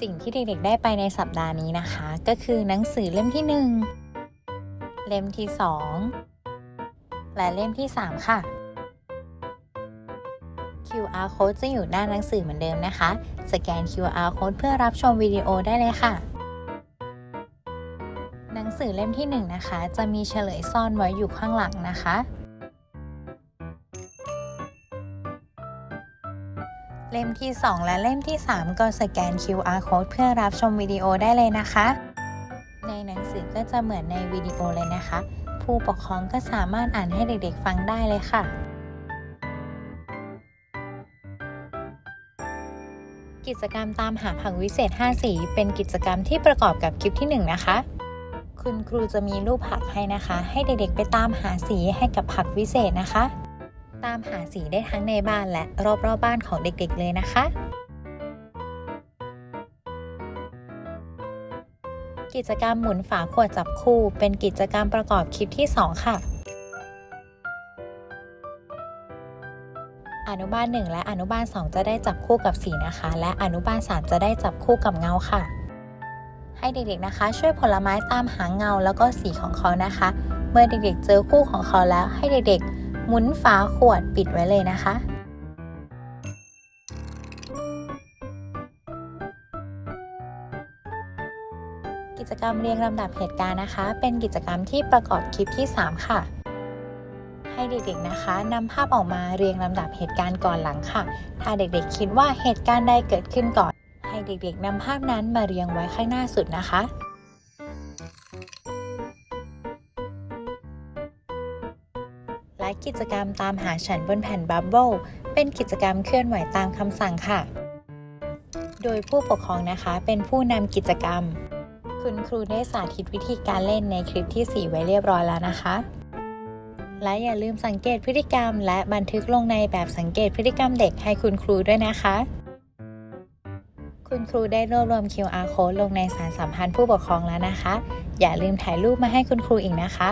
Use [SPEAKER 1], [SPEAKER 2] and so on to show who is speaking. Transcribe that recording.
[SPEAKER 1] สิ่งที่เด็กๆได้ไปในสัปดาห์นี้นะคะ ก็คือหนังสือเล่มที่ 1 เล่มที่ 2 และเล่มที่ 3 ค่ะ QR code จะอยู่หน้าหนังสือเหมือนเดิมนะคะ สแกน QR code เพื่อรับชมวิดีโอได้เลยค่ะ หนังสือเล่มที่ 1 นะคะ จะมีเฉลยซ่อนไว้อยู่ข้างหลังนะคะ เล่มที่ 2 และเล่มที่ 3 ก็สแกน QR code เพื่อรับชมวิดีโอได้เลยนะคะ ในหนังสือก็จะเหมือนในวิดีโอเลยนะคะ ผู้ปกครองก็สามารถอ่านให้เด็กๆฟังได้เลยค่ะ กิจกรรมตามหาผักวิเศษ 5 สี เป็นกิจกรรมที่ประกอบกับคลิปที่ 1 นะคะ คุณครูจะมีรูปผักให้นะคะ ให้เด็กๆไปตามหาสีให้กับผักวิเศษนะคะ ตามหาสีได้ทั้งในบ้านและรอบๆบบ้านของเด็กๆเลยนะคะ กิจกรรมหมุนฝาขวดจับคู่ เป็นกิจกรรมประกอบคลิปที่ 2 ค่ะ อนุบาล 1 และอนุบาล 2 จะได้จับคู่กับสีนะคะ และอนุบาล 3 จะได้จับคู่กับเงาค่ะ ให้เด็กๆนะคะ ช่วยผลไม้ตามหาเงาแล้วก็สีของเขานะคะ เมื่อเด็กๆเจอคู่ของเขาแล้วให้เด็กๆ หมุนฝาขวดปิดไว้เลยนะคะ กิจกรรมเรียงลำดับเหตุการณ์นะคะ เป็นกิจกรรมที่ประกอบคลิปที่ 3 ค่ะให้เด็กๆนะคะนำภาพออกมาเรียงลำดับเหตุการณ์ก่อนหลังค่ะ ถ้าเด็กๆคิดว่าเหตุการณ์ใดเกิดขึ้นก่อน ให้เด็กๆนำภาพนั้นมาเรียงไว้ข้างหน้าสุดนะคะ กิจกรรมตามหาฉันบนแผ่นบับเบิลเป็นกิจกรรมเคลื่อนไหวตามคำสั่งค่ะ โดยผู้ปกครองนะคะเป็นผู้นำกิจกรรม คุณครูได้สาธิตวิธีการเล่นในคลิปที่ 4 ไว้เรียบร้อยแล้วนะคะ และอย่าลืมสังเกตพฤติกรรม และบันทึกลงในแบบสังเกตพฤติกรรมเด็กให้คุณครูด้วยนะคะ คุณครูได้รวบรวม QR code ลงในสารสัมพันธ์ผู้ปกครองแล้วนะคะ อย่าลืมถ่ายรูปมาให้คุณครูอีกนะคะ